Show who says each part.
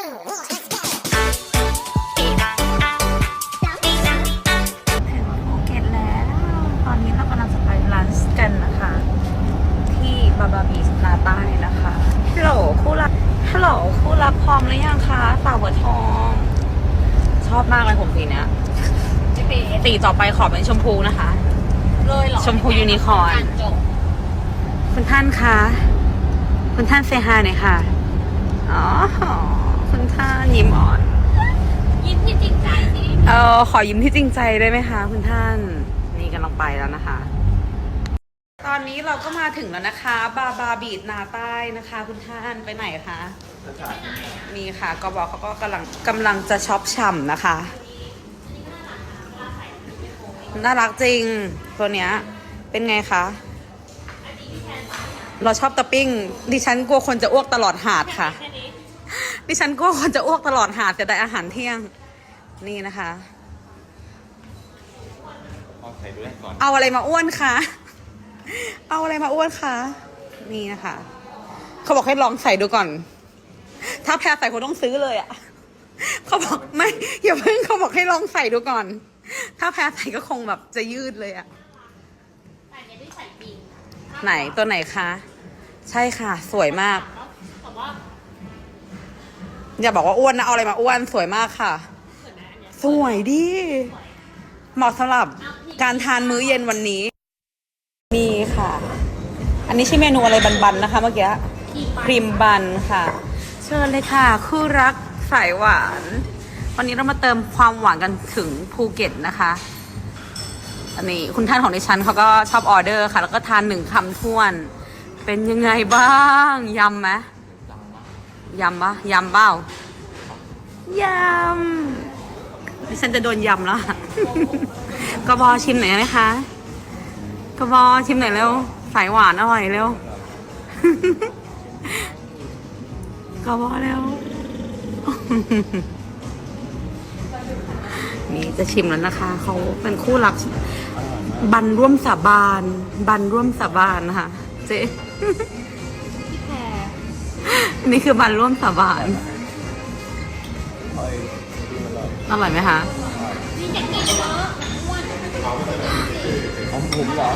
Speaker 1: สนาใต้นะคะฮัลโหลคู่รักฮัลโหลคู่รักพร้อมหรือยังคะสาวบัวทองชอบมากเลยผมสีเนี้ยตีต่อไปขอเป็นชมพูนะคะ
Speaker 2: เลยเหรอ
Speaker 1: ชมพูยูนิคอร์น
Speaker 2: จบ
Speaker 1: คุณท่านคะ คุณท่านเซฮาหน่อยค่ะ อ๋อ คุณท่านยิ้มอ่อน
Speaker 2: ยิ้มที่จริงใจสิ
Speaker 1: เออขอยิ้มที่จริงใจได้ไหมคะคุณท่าน นี่กำลังไปแล้วนะคะ ตอนนี้เราก็มาถึงแล้วนะคะ บาบาบีดนาใต้นะคะ คุณท่านไปไหนคะนี่ค่ะกบเขาก็กำลังกำลังจะช็อปฉ่ำนะคะน่ารักจริงตัวเนี้ยเป็นไงคะ เราชอบตะปิ้ง ดิฉันกลัวคนจะอ้วกตลอดหาดค่ะ
Speaker 2: แค่นี้
Speaker 1: ดิฉันกลัวคนจะอ้วกตลอดหาดจะได้อาหารเที่ยง นี่นะคะ
Speaker 3: เอาใส่ด้วยก่อน
Speaker 1: เอาอะไรมาอ้วนคะ เอาอะไรมาอ้วนคะ นี่นะคะ เขาบอกให้ลองใส่ดูก่อน ถ้าแพ้ใส่คงต้องซื้อเลยอะ่ะ เขาบอกไม่อย่าเพิ่งเขาบอกให้ลองใส่ดูก่อน ถ้าแพ้ใส่ก็คงแบบจะยืดเลยอะ่ะ
Speaker 2: แต่เนี้ยที่ใส่ปิง
Speaker 1: ไหนตัวไหนคะ ใช่ค่ะ สวยมาก
Speaker 2: แต่ว่า
Speaker 1: อย่าบอกว่าอ้วนนะ เอาอะไรมาอ้วนสวยมากค่ะ
Speaker 2: สวยไหมอันเนี้ย
Speaker 1: สวยดิเหมาะสำหรับการทานมื้อเย็นวันนี้ มีค่ะ อันนี้ใช่เมนูอะไรบันๆนะคะเมื่อกี้ครีมบันค่ะ เชิญเลยค่ะ คู่รักสายหวาน วันนี้เรามาเติมความหวานกันถึงภูเก็ตนะคะ อันนี้คุณท่านของดิฉันเขาก็ชอบออเดอร์ค่ะ แล้วก็ทานหนึ่งคำท้วน เป็นยังไงบ้าง ยำไหม ยำปะยำเปล่ายำดิฉันจะโดนยำแล้วอะกระบอชิมหน่อยไหมคะกระบอชิมหน่อยเร็วสายหวานอร่อยเร็วกระบอเร็วนี่จะชิมแล้วนะคะ เขาเป็นคู่รัก บันร่วมสาบาน บันร่วมสาบานนะคะเจ๊
Speaker 2: แพร
Speaker 1: นี่คือบันร่วมสาบานอร่อยไหมคะ
Speaker 2: นี่อยากกินเยอะอ้วน
Speaker 3: ของผมเหรอ